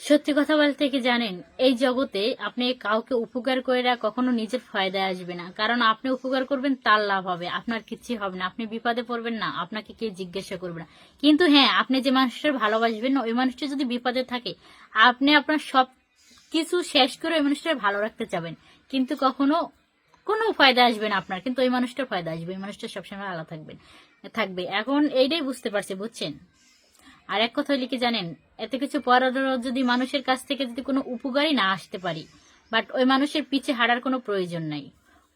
সত্যি কথা বলতে কি জানেন, এই জগতে আপনি কাউকে উপকার করে কখনো নিজের ফায়দায় আসবে না। কারণ আপনি উপকার করবেন, তার লাভ হবে। আপনার কিচ্ছু হবে না। আপনি বিপদে পড়বেন না। আপনাকে কে জিজ্ঞাসা করবে না। কিন্তু হ্যাঁ আপনি যে মানুষটার ভালোবাসবেন ওই মানুষটা যদি বিপদে থাকে, আপনি আপনার সব কিছু শেষ করে ওই মানুষটার ভালো রাখতে চাবেন। কিন্তু কখনো কোনো ফায়দা আসবে না আপনার। কিন্তু ওই মানুষটার ফায়দা আসবে। ওই মানুষটা সবসময় আলাদা থাকবেন, থাকবে। এখন এইটাই বুঝতে পারছি, বুঝছেন? আর এক কথা লিখে জানেন, এত কিছু পড়ার যদি মানুষের কাছ থেকে যদি কোনো উপকারই না আসতে পারি বাট ওই মানুষের পিছে হারার কোনো প্রয়োজন নাই।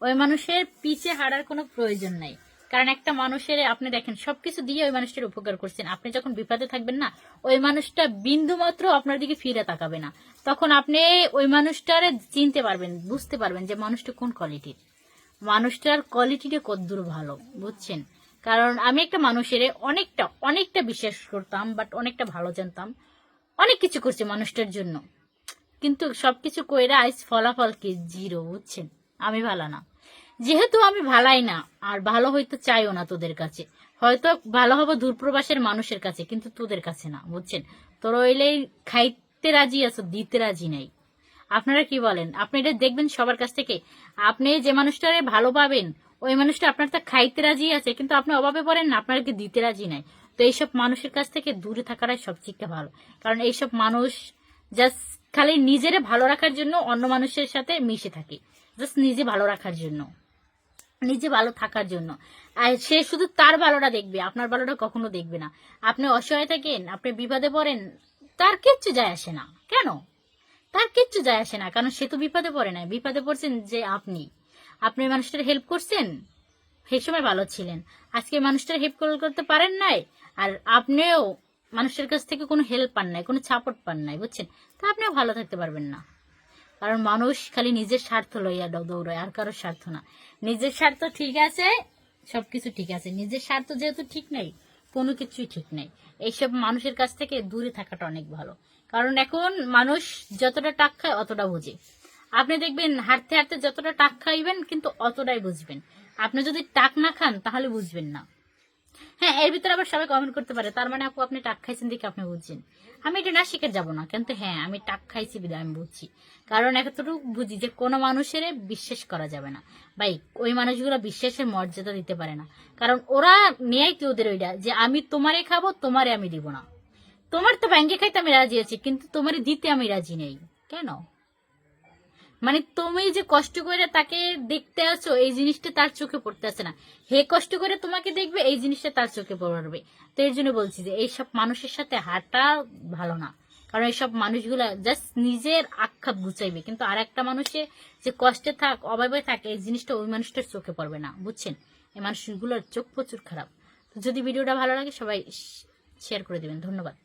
ওই মানুষের পিছে হারার কোনো প্রয়োজন নাই। কারণ একটা মানুষের, আপনি দেখেন, সবকিছু দিয়ে ওই মানুষটার উপকার করছেন। আপনি যখন বিপদে থাকবেন না, ওই মানুষটা বিন্দু মাত্র আপনার দিকে ফিরে তাকাবে না। তখন আপনি ওই মানুষটারে চিনতে পারবেন, বুঝতে পারবেন যে মানুষটা কোন কোয়ালিটির মানুষটার কোয়ালিটিটা কতদূর ভালো, বুঝছেন? কারণ আমি একটা মানুষের অনেকটা অনেকটা বিশ্বাস করতাম বাট অনেকটা ভালো জানতাম। অনেক কিছু করছে মানুষটার জন্য। কিন্তু সবকিছু কইরা আইস ফলাফল কি? জিরো, বুঝছেন? আমি ভালো না। যেহেতু আমি ভালাই না, আর ভালো হইতে চাইও না তোদের কাছে। হয়তো ভালো হব দূরপ্রবাসের মানুষের কাছে, কিন্তু তোদের কাছে না, বুঝছেন? তোর ওইলেই খাইতে রাজি আছো, দিতে রাজি নাই। আপনারা কি বলেন? আপনি এটা দেখবেন সবার কাছ থেকে। আপনি যে মানুষটারে ভালো পাবেন ওই মানুষটা আপনার তা খাইতে রাজি আছে, কিন্তু আপনি অভাবে পড়েন না, আপনাকে দিতে রাজি নাই। তো এইসব মানুষের কাছ থেকে দূরে থাকাটাই সবচেয়ে ভালো। কারণ এইসব মানুষ জাস্ট খালি নিজেরে ভালো রাখার জন্য অন্য মানুষের সাথে মিশে থাকে। জাস্ট নিজে ভালো রাখার জন্য। নিজে ভালো থাকার জন্য। আর সে শুধু তার ভালোটা দেখবে, আপনার ভালোটা কখনো দেখবে না। আপনি অসহায় থাকেন, আপনি বিপদে পড়েন, তার কিচ্ছু যায় আসে না। কেন? তার কিচ্ছু যায় আসে না, কারণ সে তো বিপদে পড়ে না বিপদে পড়ছেন যে আপনি। আপনি মানুষটার হেল্প করছেন? সেই সময় ভালো ছিলেন। আজকে মানুষটার হেল্প করতে পারেন নাই? আর আপনিও মানুষের কাছ থেকে কোনো হেল্প পান নাই, কোনো সাপোর্ট পান নাই, বুঝছেন? তা আপনিও ভালো থাকতে পারবেন না। কারণ মানুষ খালি নিজের স্বার্থ লইয়া দৌড়ায়, আর কারোর স্বার্থ না। নিজের স্বার্থ ঠিক আছে, সবকিছু ঠিক আছে। নিজের স্বার্থ যেহেতু ঠিক নেই, কোনো কিছুই ঠিক নেই। এইসব মানুষের কাছ থেকে দূরে থাকাটা অনেক ভালো। কারণ এখন মানুষ যতটা টাক খায়, অতটা বোঝে। আপনি দেখবেন হাঁটতে হাঁটতে যতটা টাক খাইবেন কিন্তু অতটাই বুঝবেন। আপনি যদি টাক না খান, তাহলে বুঝবেন না। হ্যাঁ এর ভিতরে আবার সবাই কমেন্ট করতে পারে, তার মানে আপু আপনি টাক খাইছেন দেখে আপনি বুঝছেন। আমি এটা না শিখে যাব না, কিন্তু হ্যাঁ আমি টাক খাইছি বিধায় আমি বুঝছি। কারণ এতটুকু বুঝি যে কোনো মানুষের বিশ্বাস করা যাবে না। ভাই, ওই মানুষগুলো বিশ্বাসের মর্যাদা দিতে পারে না। কারণ ওরা নেয় কি ওদের ওইটা, যে আমি তোমারে খাব, তোমারে আমি দিব না। তোমার তো ব্যাঙ্গে খাইতে আমি রাজি আছি, কিন্তু তোমারে দিতে আমি রাজি নেই। কেন? মানে তুমি যে কষ্ট করে তাকে দেখতে আছো এই জিনিসটা তার চোখে পড়তে আসে না। হে কষ্ট করে তোমাকে দেখবে, এই জিনিসটা তার চোখে পড়বে। তো এর জন্য বলছি যে, এইসব মানুষের সাথে হাঁটা ভালো না। কারণ এইসব মানুষগুলা জাস্ট নিজের আক্ষাপ গুছাইবে। কিন্তু আর একটা মানুষে যে কষ্টে থাক, অভাবে থাকে, এই জিনিসটা ওই মানুষটার চোখে পড়বে না। বুঝছেন? এই মানুষগুলোর চোখ প্রচুর খারাপ। যদি ভিডিওটা ভালো লাগে, সবাই শেয়ার করে দেবেন। ধন্যবাদ।